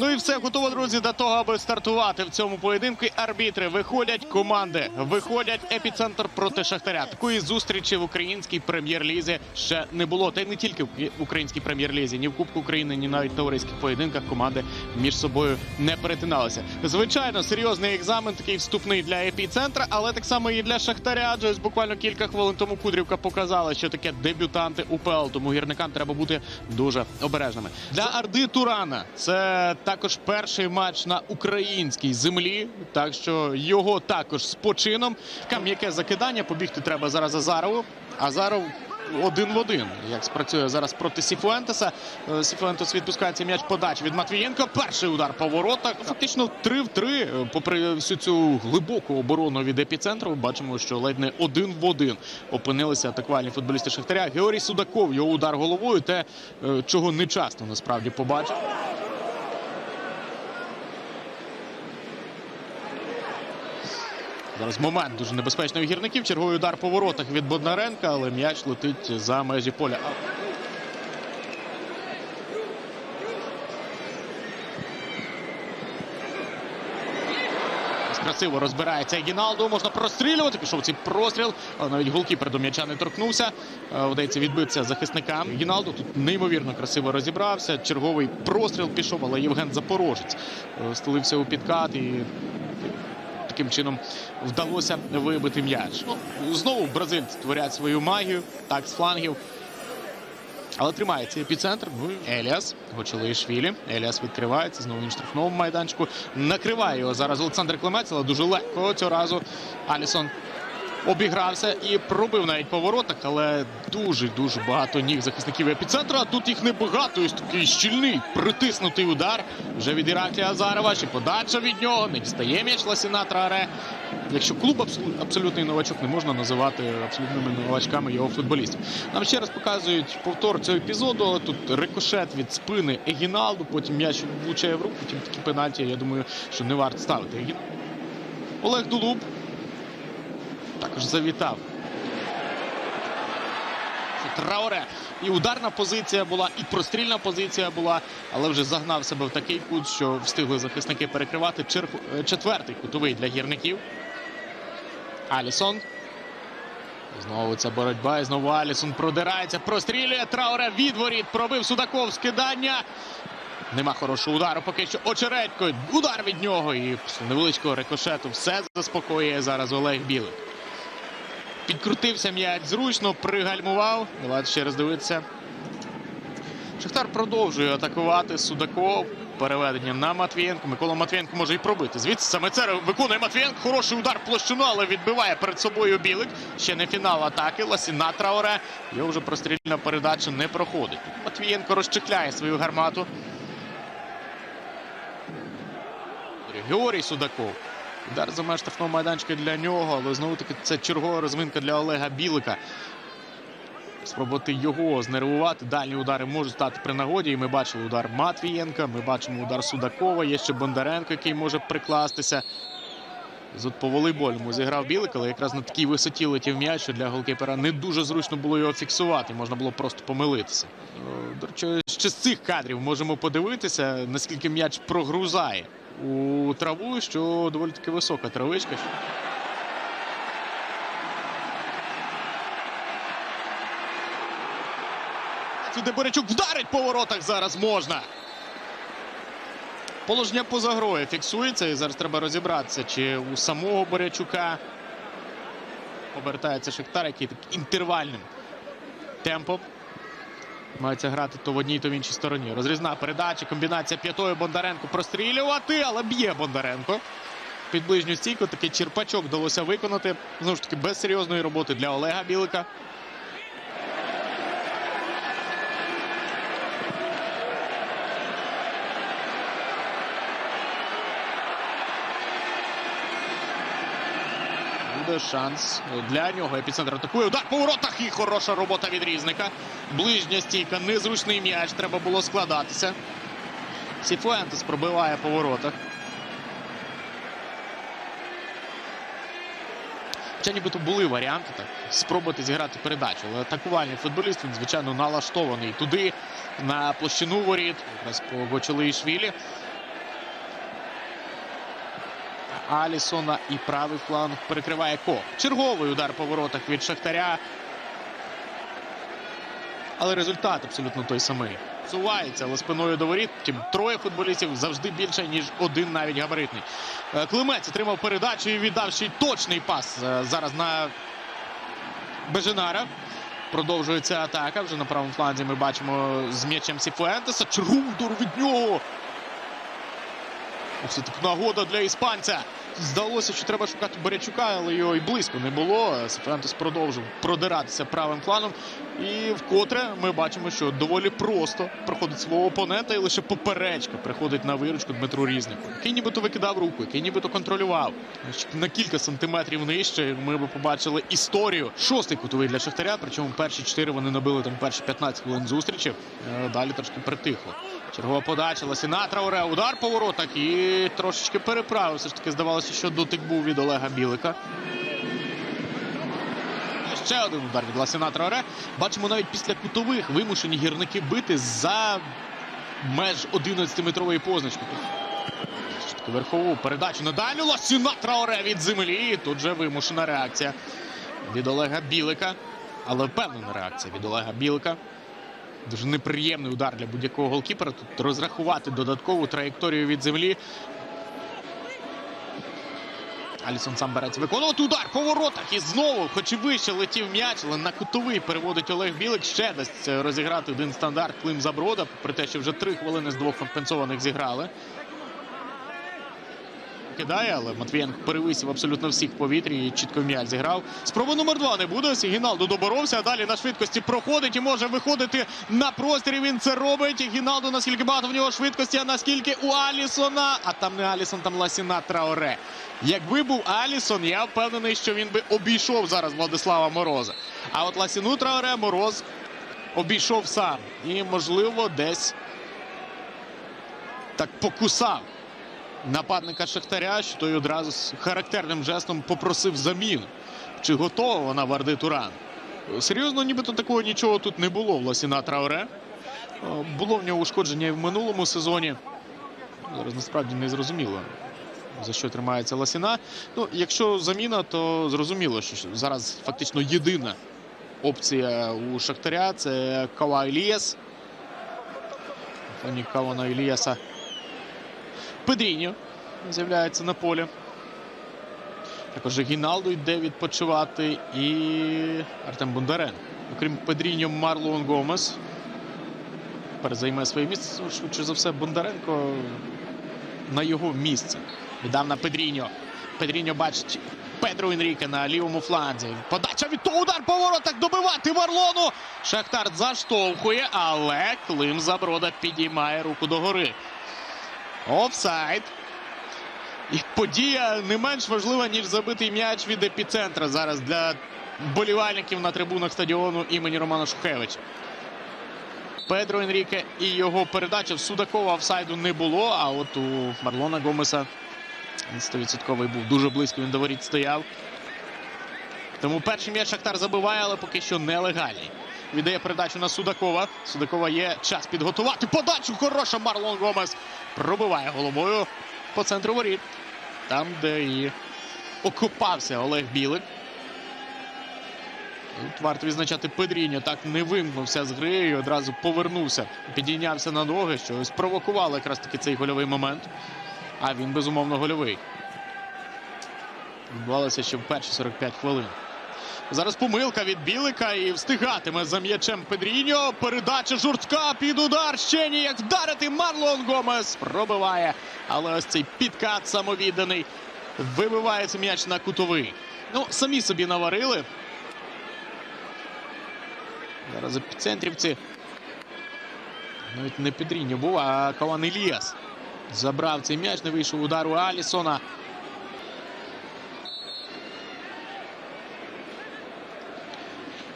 Ну і все готово, друзі, до того, аби стартувати в цьому поєдинку. Арбітри виходять команди, виходять епіцентр проти Шахтаря. Такої зустрічі в українській прем'єр-лізі ще не було. Та й не тільки в українській прем'єр-лізі, ні в Кубку України, ні навіть в товариських поєдинках команди між собою не перетиналися. Звичайно, серйозний екзамен, такий вступний для епіцентра, але так само і для Шахтаря. Адже ось буквально кілька хвилин тому Кудрівка показала, що таке дебютанти УПЛ. Тому гірникам треба бути дуже обережними. Для Арди Турана це також перший матч на українській землі. Так що його також з почином. Таке м'яке закидання. Побігти треба зараз Азарову. Азаров один в один. Як спрацює зараз проти Сіфуентеса. Е, Сіфуентес відпускається м'яч подачі від Матвієнка. Перший удар по воротах. Фактично 3 в 3. Е, Попри всю цю глибоку оборону від епіцентру, бачимо, що ледь не один в один опинилися атакувальні футболісти Шахтаря. Георгій Судаков, його удар головою, те, е, чого не часто насправді побачив. Зараз момент дуже небезпечний у гірників. Черговий удар по воротах від Бондаренка, але м'яч летить за межі поля. Красиво розбирається Гіналду. Можна прострілювати. Пішов цей простріл. Навіть голкіпер до м'яча не торкнувся. Е, Вдається відбитися захисникам. Гіналду тут неймовірно красиво розібрався. Черговий простріл пішов, але Євген Запорожець е, стелився у підкат і таким чином вдалося вибити м'яч. Ну, знову бразильці творять свою магію, так з флангів. Але тримається епіцентр. Ну, Еліас, Гочелишвілі. Еліас відкривається. Знову він штрафному майданчику. Накриває його зараз Олександр Клемець, але дуже легко цього разу Алісон обігрався і пробив навіть по воротах, але дуже-дуже багато ніг захисників епіцентру. А тут їх небагато. Ось такий щільний притиснутий удар. Вже від Іраклія Азарова. Ще подача від нього. Не дістає м'яч Ласіна Траре. Якщо клуб абсолютний новачок, не можна називати абсолютними новачками його футболістів. Нам ще раз показують повтор цього епізоду. але Тут рикошет від спини Егіналду, потім м'яч влучає в руку, потім такі пенальті, я думаю, що не варто ставити. Олег Дулуб також завітав. Трауре. І ударна позиція була, і прострільна позиція була, але вже загнав себе в такий кут, що встигли захисники перекривати. Е, Четвертий кутовий для гірників. Алісон. Знову ця боротьба. І знову Алісон продирається, прострілює. Трауре відворіт. Пробив Судаков скидання. Нема хорошого удару. Поки що очередько. Удар від нього. І після невеличкого рикошету все заспокоює зараз Олег Білик. Підкрутився м'яч зручно, пригальмував. Давайте ще раз дивитися. Шахтар продовжує атакувати Судаков. Переведення на Матвієнко. Микола Матвієнко може і пробити. Звідси саме це виконує Матвієнко. Хороший удар площину, але відбиває перед собою Білик. Ще не фінал атаки. Ласіна Траоре. Його вже прострільна передача не проходить. Матвієнко розчехляє свою гармату. Георгій Судаков. Удар за меж штрафного майданчика для нього, але знову таки це чергова розминка для Олега Білика. Спробувати його знервувати. Дальні удари можуть стати при нагоді. І ми бачили удар Матвієнка, ми бачимо удар Судакова. Є ще Бондаренко, який може прикластися. Тут по волейбольному зіграв Білик, але якраз на такій висоті летів м'яч, що для голкіпера не дуже зручно було його фіксувати. Можна було просто помилитися. До речі, ще з цих кадрів можемо подивитися, наскільки м'яч прогрузає у траву, що доволі таки висока травичка. Сюди Борячук вдарить по воротах зараз можна. Положення поза грою фіксується. І зараз треба розібратися, чи у самого Борячука повертається Шахтар, який так інтервальним темпом. Мається грати то в одній, то в іншій стороні. Розрізна передача, комбінація п'ятою Бондаренко прострілювати, але б'є Бондаренко. Під ближню стійку такий черпачок вдалося виконати. Знову ж таки, без серйозної роботи для Олега Білика. Буде шанс для нього. Епіцентр атакує. Удар по воротах і хороша робота від різника. Ближня стійка, незручний м'яч. Треба було складатися. Сіфуентес пробиває по воротах. Хоча нібито були варіанти так, спробувати зіграти передачу. Але атакувальний футболіст він, звичайно, налаштований туди, на площину воріт, якраз по Гочелишвілі. Алісона і правий фланг перекриває Ко. Черговий удар по воротах від Шахтаря. Але результат абсолютно той самий. Сувається, але спиною до воріт. Втім, троє футболістів завжди більше, ніж один навіть габаритний. Е, Климець отримав передачу і віддав ще й точний пас е, зараз на Беженара. Продовжується атака. Вже на правому фланзі ми бачимо з м'ячем Сіфуентеса. Черговий удар від нього. Все таки нагода для іспанця. Здалося, що треба шукати Борячука, але його і близько не було. Сефрантес продовжив продиратися правим фланом. І вкотре ми бачимо, що доволі просто проходить свого опонента, і лише поперечка приходить на виручку Дмитру Різнику, який нібито викидав руку, який нібито контролював. На кілька сантиметрів нижче ми би побачили історію. Шостий кутовий для Шахтаря. Причому перші чотири вони набили там перші 15 хвилин зустрічі. Е, Далі трошки притихло. Чергова подача Ласіна Трауре. Удар по воротах і трошечки переправив. Все ж таки здавалося, що дотик був від Олега Білика. Ще один удар від Ласіна Трауре. Бачимо навіть після кутових вимушені гірники бити за меж 11-метрової позначки. Верхову передачу на дальню Ласіна Трауре від землі. Тут же вимушена реакція від Олега Білика. Але впевнена реакція від Олега Білика. Дуже неприємний удар для будь-якого голкіпера. Тут розрахувати додаткову траєкторію від землі. Алісон сам береться виконувати удар по воротах. І знову, хоч і вище летів м'яч, але на кутовий переводить Олег Білик. Ще дасть розіграти один стандарт Клим Заброда. При те, що вже три хвилини з двох компенсованих зіграли. Кидає, але Матвієнко перевисів абсолютно всіх повітрі і чітко м'яч зіграв. Спроба номер два не буде. Гіналду доборовся. а Далі на швидкості проходить і може виходити на прострі. Він це робить. Гіналду наскільки багато в нього швидкості, а наскільки у Алісона. А там не Алісон, там Ласіна Траоре. Якби був Алісон, я впевнений, що він би обійшов зараз Владислава Мороза. А от Ласіну Траоре Мороз обійшов сам. І, можливо, десь так покусав нападника Шахтаря, що той одразу з характерним жестом попросив заміну. Чи готова вона Варди Туран? Серйозно, нібито такого нічого тут не було в Ласіна Трауре. Е, Було в нього ушкодження і в минулому сезоні. Зараз насправді не зрозуміло, за що тримається Ласіна. Ну, якщо заміна, то зрозуміло, що зараз фактично єдина опція у Шахтаря це Кава Ілієс. Фоні Кавана Ілієса Педріньо з'являється на полі. Також Гіналду йде відпочивати і Артем Бондаренко. Окрім Педріньо, Марлон Гомес перезайме своє місце. Швидше за все, Бондаренко на його місце. Віддав на Педріньо. Педріньо бачить Педро Енріке на лівому фланзі. Подача від того удар по воротах добивати Марлону. Шахтар заштовхує, але Клим Заброда підіймає руку догори. Офсайд. І подія не менш важлива, ніж забитий м'яч від епіцентра зараз для болівальників на трибунах стадіону імені Романа Шухевича. Педро Енріке і його передача в Судакова офсайду не було. А от у Марлона Гомеса він 100% був дуже близько. Він до воріт стояв. Тому перший м'яч Шахтар забиває, але поки що нелегальний. Віддає передачу на Судакова. Судакова є час підготувати. Подачу хороша Марлон Гомес пробиває головою по центру воріт. Там, де і окопався Олег Білик. Тут варто відзначати Педріньо. Так не вимкнувся з гри і одразу повернувся. Підійнявся на ноги, що спровокувало якраз таки цей гольовий момент. А він безумовно гольовий. Відбувалося ще в перші 45 хвилин. Зараз помилка від Білика і встигатиме за м'ячем Педріньо. Передача жорстка під удар. Ще ніяк вдарити. Марлон Гомес пробиває. Але ось цей підкат самовідданий. Вибивається м'яч на кутовий. Ну, самі собі наварили. Зараз епіцентрівці. Навіть не Педріньо був, а Каван Іліас. Забрав цей м'яч, не вийшов удар у Алісона.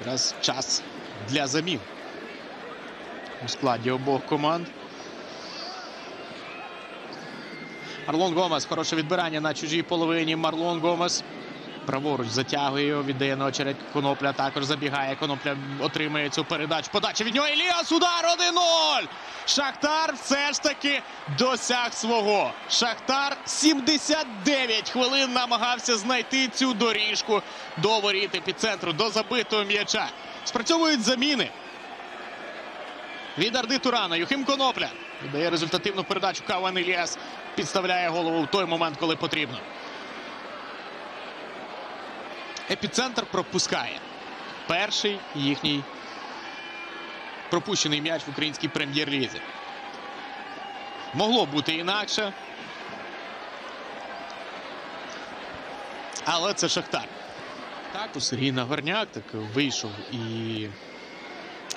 Якраз час для замін у складі обох команд. Марлон Гомес. Хороше відбирання на чужій половині. Марлон Гомес. Праворуч затягує його, віддає на очередь Конопля. Також забігає. Конопля отримує цю передачу. Подача від нього. Еліас. Удар 1-0. Шахтар все ж таки досяг свого. Шахтар 79 хвилин намагався знайти цю доріжку до воріт епіцентру, до забитого м'яча. Спрацьовують заміни. Від Арди Турана. Юхим Конопля. Віддає результативну передачу. Каван Іліас підставляє голову в той момент, коли потрібно. Епіцентр пропускає. Перший їхній пропущений м'яч в українській прем'єр-лізі. Могло бути інакше. Але це Шахтар. Так, у Сергій Нагорняк так вийшов і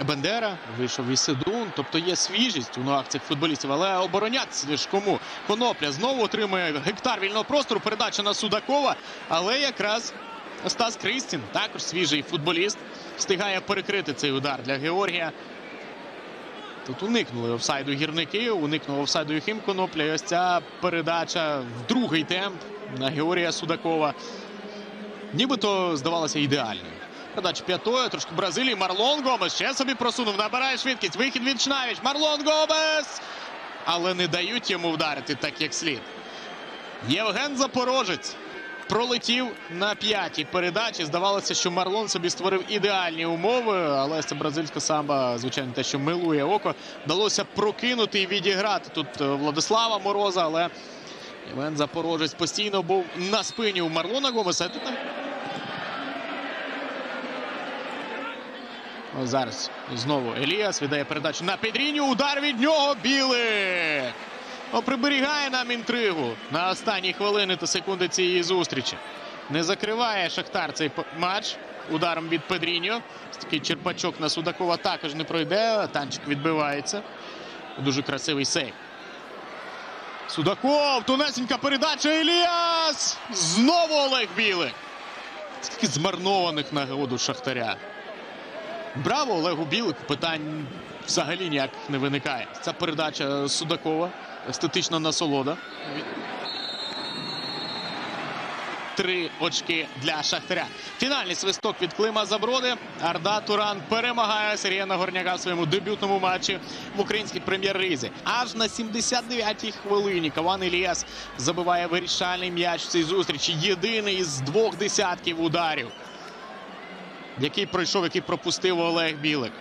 Бендера, вийшов і Сидун. Тобто є свіжість у ногах цих футболістів, але оборонятися ж кому. Конопля знову отримує гектар вільного простору. Передача на Судакова. Але якраз Стас Кристін, також свіжий футболіст, встигає перекрити цей удар для Георгія. Тут уникнули офсайду гірники, уникнув офсайду Юхим Конопля. І ось ця передача в другий темп на Георгія Судакова. Нібито здавалося ідеальною. Передача п'ятою, трошки Бразилії. Марлон Гомес ще собі просунув, набирає швидкість. Вихід від Шнавіч. Марлон Гомес! Але не дають йому вдарити так, як слід. Євген Запорожець пролетів на п'ятій передачі. Здавалося, що Марлон собі створив ідеальні умови, але це бразильська самба, звичайно, те, що милує око. Вдалося прокинути і відіграти тут е, Владислава Мороза, але Євген Запорожець постійно був на спині у Марлона Гомеса. Тут зараз знову Еліас віддає передачу на Педріню. Удар від нього білик. Приберігає нам інтригу на останні хвилини та секунди цієї зустрічі. Не закриває Шахтар цей матч ударом від Педріньо. Такий черпачок на Судакова також не пройде. Танчик відбивається. Дуже красивий сейв. Судаков, тунесенька передача. Еліас! Знову Олег Білик. Скільки змарнованих нагод у Шахтаря. Браво Олегу Білику. Питань взагалі ніяких не виникає. Ця передача Судакова. Естетична насолода. Три очки для Шахтаря. Фінальний свисток від Клима Заброди. Арда Туран перемагає Сергія Нагорняка в своєму дебютному матчі в українській прем'єр-лізі. Аж на 79-й хвилині Каван Іліас забиває вирішальний м'яч в цій зустрічі. Єдиний із двох десятків ударів який пройшов, який пропустив Олег Білик.